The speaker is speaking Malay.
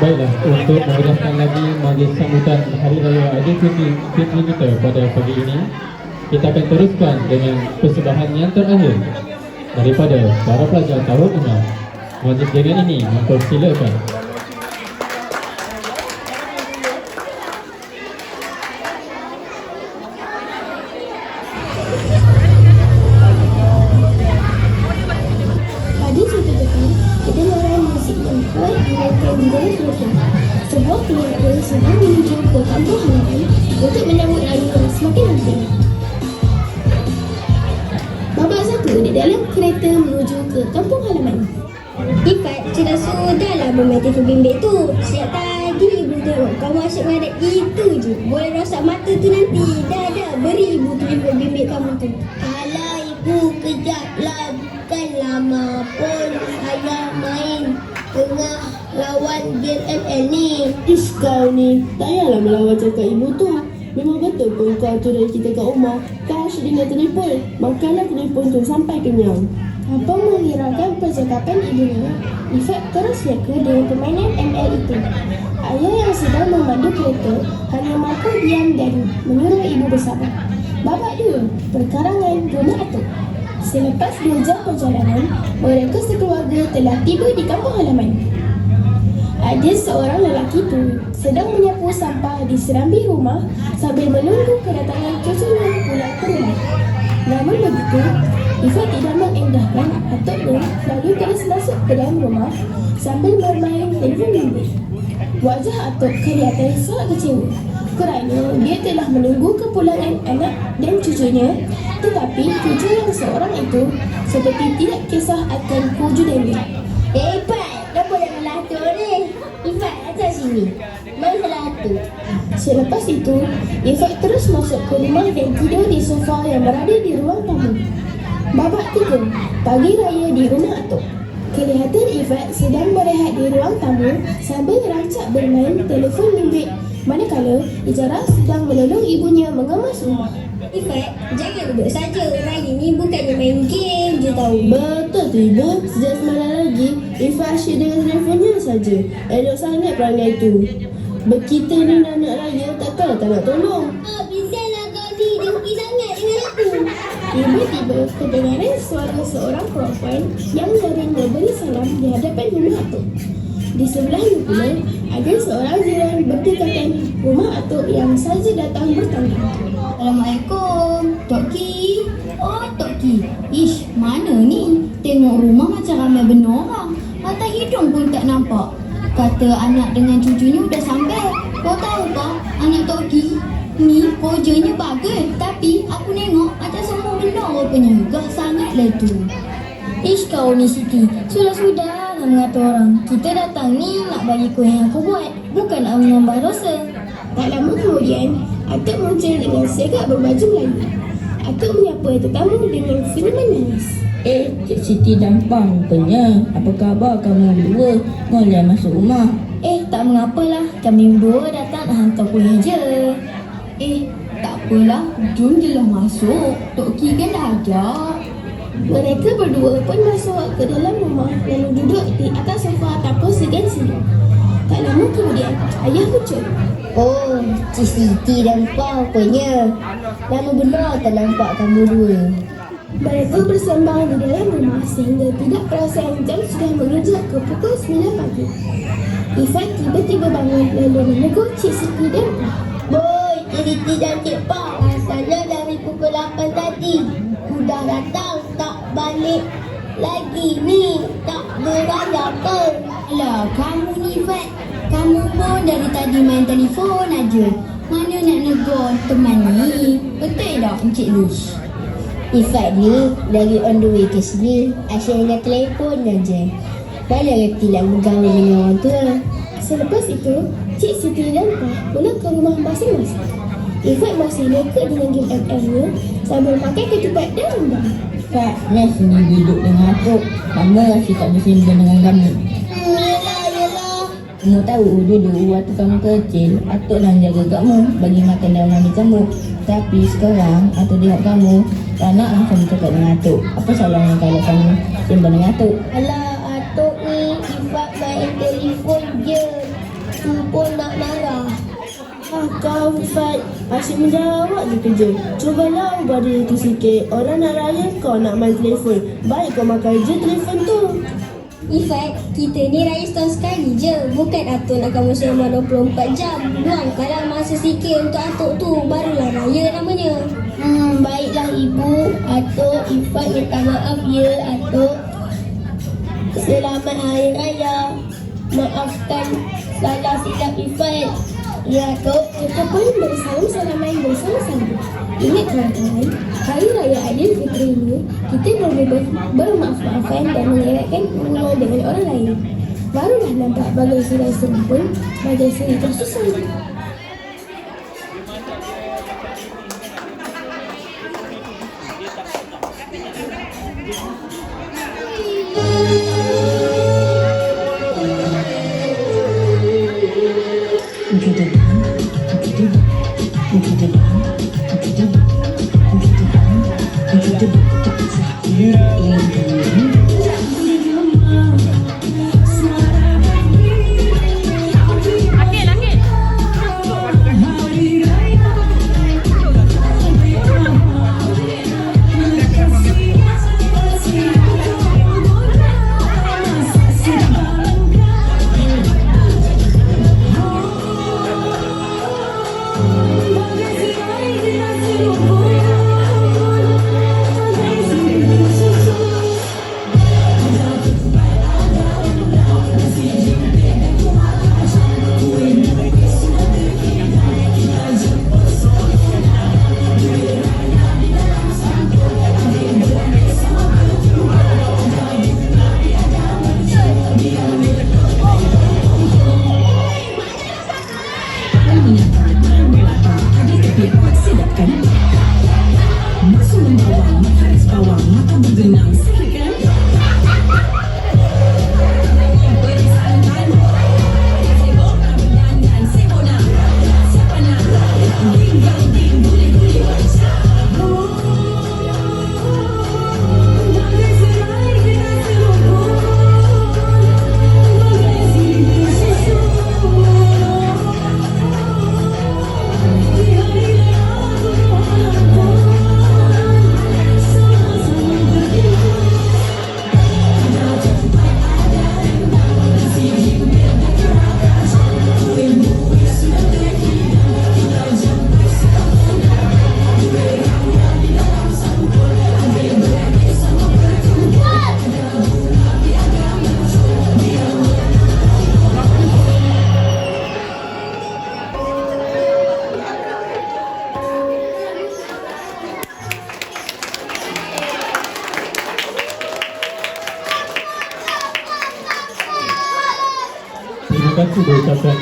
Baiklah, untuk memudahkan lagi majlis sambutan Hari Raya Aidilfitri Fitri kita pada pagi ini Kita akan teruskan dengan persembahan yang terakhir Daripada para pelajar tahun 6 Majlis dengan ini mempersilakan kereta. Sebuah keluarga sedang menuju ke kampung halaman untuk menyambut hari yang semakin nanti. Babak satu di dalam kereta menuju ke kampung halaman. Ifat, sudah sudahlah bermain telefon bimbit tu. Sejak tadi ibu tengok kamu asyik menghadap itu je. Boleh rosak mata tu nanti. Dah, dah. Beri ibu telefon bimbit kamu tu. Alah ibu kejaplah bukan lama pun saya main tengah lawan game ML ni. Ish kau ni, tak payahlah melawan cakap ibu tu. Memang betul pun kau tu dari kita kat rumah. Kau asyik dengar telefon. Makanlah telefon tu sampai kenyang. Apa menghiraukan percakapan ibunya, Ifat terus reka dengan permainan ML itu. Ayah yang sedang memandu kereta hanya mampu diam dan menyuruh ibu bersabar. Babak dua, perkarangan rumah atuk. Selepas dua jam perjalanan, mereka sekeluarga telah tiba di kampung halaman. Ada seorang lelaki tu sedang menyapu sampah di serambi rumah sambil menunggu kedatangan cucunya pulang ke rumah. Namun begitu, Ifat tidak mengendahkan atuknya lalu terus masuk ke dalam rumah sambil bermain telefon bimbit. Wajah atuk kelihatan sangat kecewa kerana dia telah menunggu kepulangan anak dan cucunya tetapi cucu yang seorang itu seperti tidak kisah akan kewujudan dia. Eh, Ifat. Kenapa jangan latur ni? Ifat, datang sini. Mari salah tu. Selepas itu, Ifat terus masuk ke rumah dan tidur di sofa yang berada di ruang tamu. Babak tiga, pagi raya di rumah atuk. Kelihatan Ifat sedang berehat di ruang tamu sambil rancak bermain telefon bimbit manakala Ijara sedang menolong ibunya mengemas rumah. Ifat, jangan duduk saja. Raya ni bukannya main game je tau. Betul tu ibu. Sejak semalam lagi, Ifah asyik dengan telefonnya saja. Elok sangat perangai tu. Berkita ni anak raya takkan tak nak tolong. Ah, bisalah kau ni. Dengki sangat dengan aku. Tiba-tiba kedengaran suara seorang perempuan yang sering memberi salam di hadapan rumah atuk. Di sebelahnya pula, ada seorang jiran berdekatan rumah atuk yang saja datang bertanya. Assalamualaikum, Tok Ki. Oh, Tok Ki. Ish, mana ni? Tengok rumah macam ramai benar orang. Mata hidung pun tak nampak. Kata anak dengan cucunya udah sampai. Kau tahu tak, anak Tok Ki ni kojanya bagus. Tapi aku nengok macam semua benar rupanya. Gah sangatlah tu. Ish kau ni Siti. Sudah-sudah lah mengata orang. Kita datang ni nak bagi kuih yang aku buat. Bukan nak menambah dosa. Tak lama kemudian, atuk muncul dengan segak berbaju Melayu. Atuk menyapa tetamu dengan senyuman manis. Eh, Cik Siti dan Pang rupanya. Apa khabar kamu berdua? Boleh masuk rumah. Eh, tak mengapalah. Kami berdua datang nak hantar kuih je. Eh, tak apalah. Jom je lah masuk. Tok Ki kan dah ajak. Mereka berdua pun masuk ke dalam rumah lalu duduk di atas sofa tanpa segan-segan. Tak lama kemudian, ayah muncul. Oh, Cik Siti dan Pau punya. Lama benar tak nampak kamu dua. Mereka bersembang di dalam rumah sehingga tidak perasan jam sudah menginjak ke pukul 9 pagi. Ifat tiba-tiba bangun lalu menegur Cik Siti dan Pak. Boy, Cik Siti dan Cik Pau. Rasanya dari pukul 8 tadi. Udah datang tak balik lagi ni. Tak beraya apa. Alah, kamu ni Fat. Kamu pun dari tadi main telefon aja. Mana nak negur teman ni? Betul tak Encik Lish? Ifat ni lagi on the way ke sini. Asyik dengan telefon aja. Mana reti nak bergaul dengan orang tua. Selepas itu, Cik Siti dan Pak pulang ke rumah masing-masing. Ifat masih leka dengan game ML-nya sambil makan ketupat dan rendang. Kak, Nes ni duduk dengan atuk. Lama rasa tak bersembang dengan kamu. Kamu tahu dulu waktu kamu kecil, atuk dah jaga kamu bagi makan dalam mandi kamu. Tapi sekarang atuk lihat kamu, tak nak langsung cakap dengan atuk. Apa salahnya kalau kamu Sembang dengan Atuk. Alah, atuk ni Ifat main telefon je. Tu pun nak marah. Ah, kau Ifat asyik menjawab je kerja. Cubalah ubah diri tu sikit. Orang nak raya kau nak main telefon. Baik kau makan je telefon tu. Ifat, kita ni raya setahun sekali je. Bukan atuk nak kamu selama 24 jam. Luangkanlah masa sikit untuk atuk tu. Barulah raya namanya. Hmm, baiklah ibu. Atuk, Ifat minta maaf ya, atuk. Selamat Hari Raya. Maafkan salah silap Ifat. Ya, atuk. Kita pun bersama sama main bersama-sama. Ingat kawan-kawan, Hari Raya Aidilfitri ini kita boleh ber bermaaf-maafan dan mengelakkan hubungan dengan orang lain. Barulah nampak bagai surai serapun, bagai suri tersusun. Terima kasih বলতেছেন